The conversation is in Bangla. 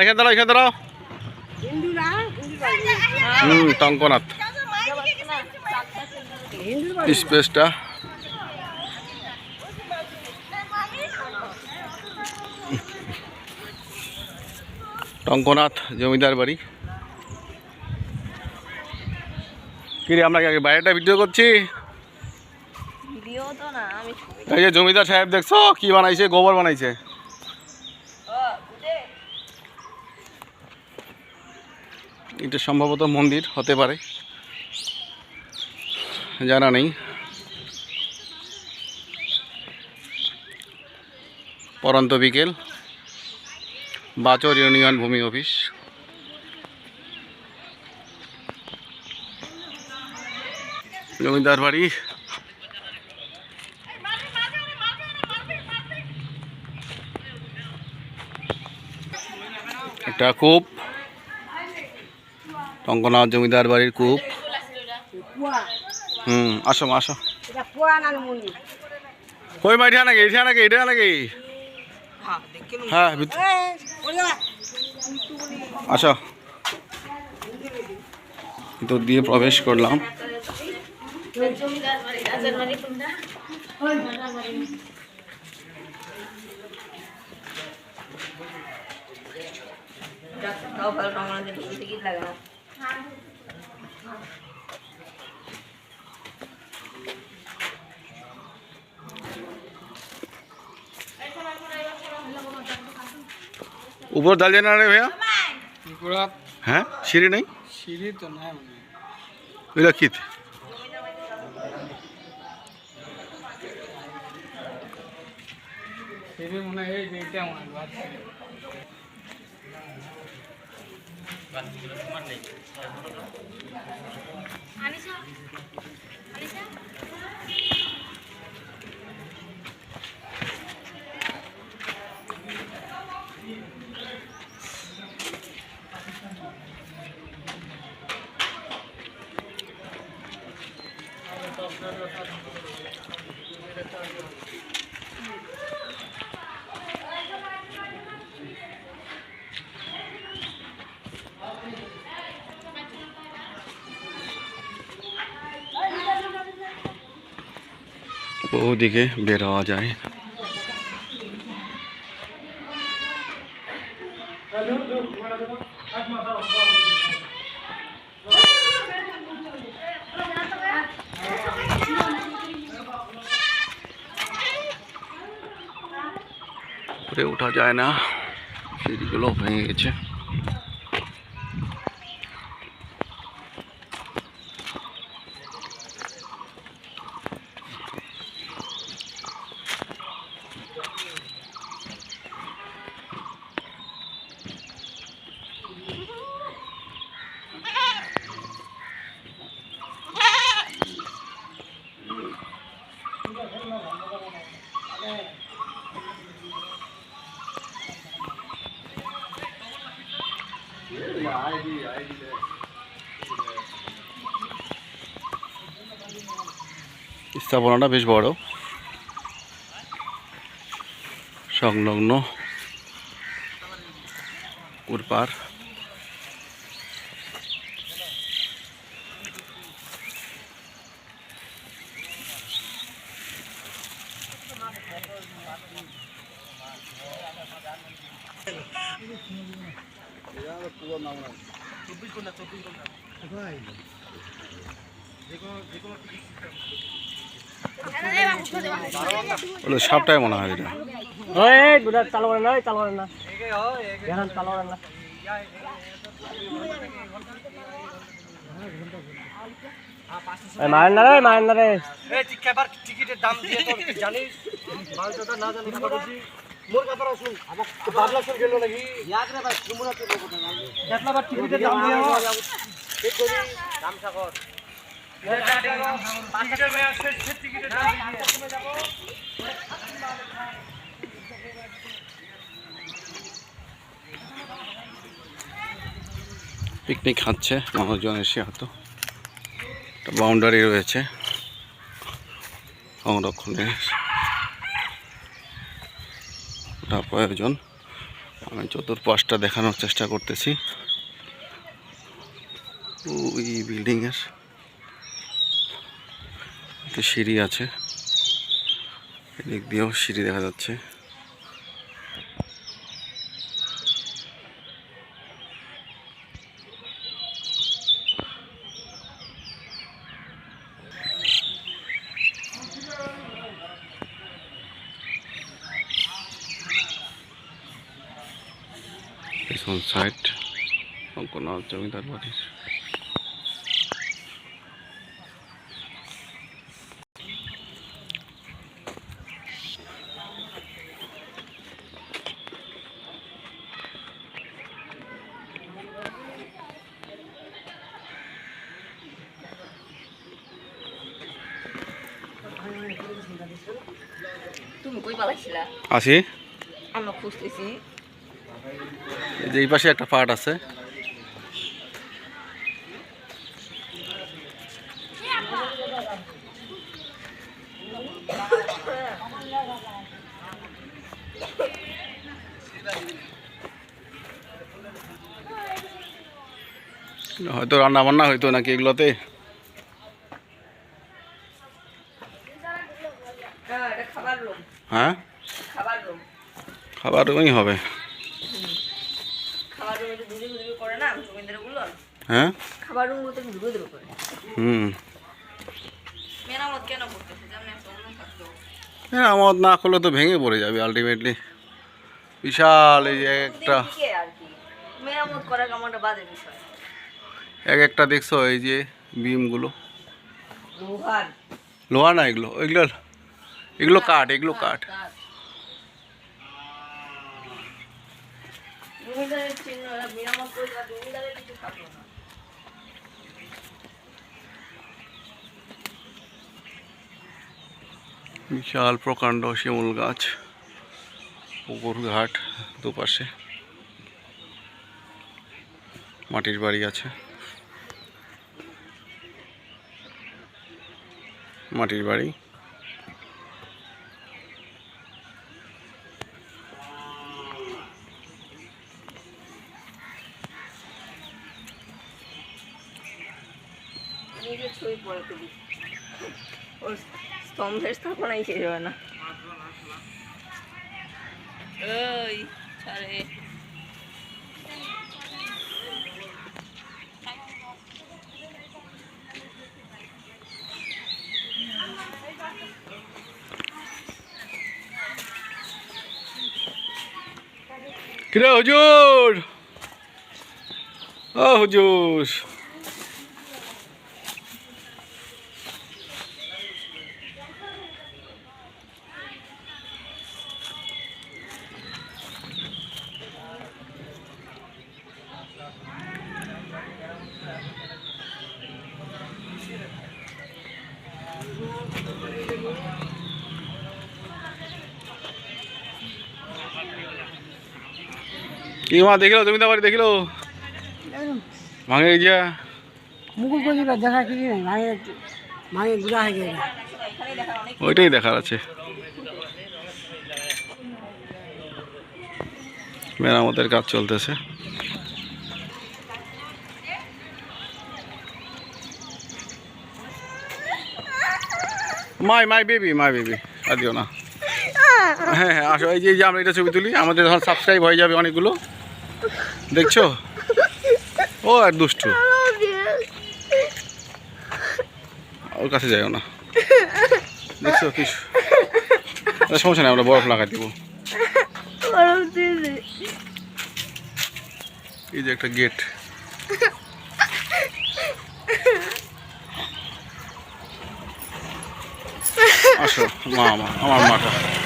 এখানে দাঁড়াও এখানে দাঁড়াও হুম টঙ্কনাথ। স্পেসটা। টঙ্কনাথ জমিদার বাড়ি। কিরে আমরা কি আগে বাইরেটা ভিডিও করছি? এই যে জমিদার সাহেব দেখছ কি বানাইছে গোবর বানাইছে। এটা সম্ভবত মন্দির, হতে পারে। জানা নেই। পরন্ত বিকেল, বাচর ইউনিয়ন ভূমি অফিস। জমিদার বাড়ি। একটা কূপ টঙ্কনাথ জমিদার বাড়ির কূপ। হুম আসো মা, আসো। কই মা এটা নাকি এটা নাকি এটা নাকি? হ্যাঁ আসো। ভিতর দিয়ে প্রবেশ করলাম। ভালো উপর দাঁড়িয়ে না রে ভাইয়া? হ্যাঁ? সিঁড়ি নেই? সিঁড়ি তো নাই মনে হয়। এটা কি? সিঁড়ি মনে হয় এই যে এটা মনে হয় বাদ সিঁড়ি। ওদিকে বের হওয়া যায় উপরে ওঠা যায় না সিঁড়িগুলো ভেঙে গেছে স্থাপনাটা বেশ বড়। সংলগ্ন কুরপার সাপটাই মনে হয় এটা। ওই দুটা চালু করেন না না। এখন না এই না। রে মারেন না রে এই তুই কেবার টিকিটের দাম দিয়ে জানিস? মালটা না জানি কথা বলছি মোর কথা শুন আমার তো বাবলা শুন গেল নাকি? ইয়াদ রে ভাই তোমরা তো কথা না? কেতলা বার দাম দিয়ে ঠিক করি। দাম সাগর টিকিটের মেয়ে আসছে টিকিটের দাম দিয়ে যাব পিকনিক খাচ্ছে মানুষজন এসে হয়তো। একটা বাউন্ডারি রয়েছে। সংরক্ষণের ওটা প্রয়োজন। আমি চতুর্পাশটা দেখানোর চেষ্টা করতেছি। ওই বিল্ডিংয়ের একটা সিঁড়ি আছে। এদিক দিয়েও সিঁড়ি দেখা যাচ্ছে। পেছন সাইড অঙ্কনাথ জমিদার বাড়ির তুমি কই পালাইছিলা? আসি? আমরা খুঁজতেছি। এই যে এই পাশে একটা পার্ট আছে। হয়তো রান্না বান্না হইতো নাকি এগুলোতে? হ্যাঁ? খাবার রুমই হবে খাবার রুমে তো দুজে দুজে করে না জমিদারগুলো হ্যাঁ? হুম। মেরামত কেন করতেছে? যেমন একটা হ্যাঁ আমার না করলে তো ভেঙে পড়ে যাবে আলটিমেটলি বিশাল এই যে একটা দিকে আর কি। মেরামত করা কেমন একটা বাজে বিষয়। এক একটা দেখছ এই যে বিমগুলো লোহার। লোহা না এগুলো? এগুলো এগুলো কাঠ এগুলো কাঠ কাঠ। জমিদারের চিহ্ন মেরামত করে জমিদারের কিছু থাকল বিশাল প্রকাণ্ড শিমুল গাছ পুকুর ঘাট দুপাশে। মাটির বাড়ি আছে। মাটির বাড়ি। ছবি ওর স্তম্ভের স্থাপনাই শেষ হয় না ওই ছাড়ে কিরে হুজুর ও হুজুর কি মা দেখিল জমিদার বাড়ি দেখিল। ভাঙে গিয়া। মুকুল করে দিল? দেখা কি নাই? মায়ের মায়ের বুড়া হয়ে গেল ওইটাই দেখার আছে। মেরামতের কাজ চলতেছে। মাই মাই বেবি মাই বেবি আর দিও না। হ্যাঁ হ্যাঁ আসো এই যে আমরা এটা ছবি তুলি আমাদের ধর সাবস্ক্রাইব হয়ে যাবে অনেকগুলো। দেখছ? ও, আর দুষ্টু। ওর কাছে যাইও না। দেখছ কি সু- আরে সমস্যা নেই, আমরা বরফ লাগাই দিব। এই যে একটা গেট। আসো, মা, আমার মাটা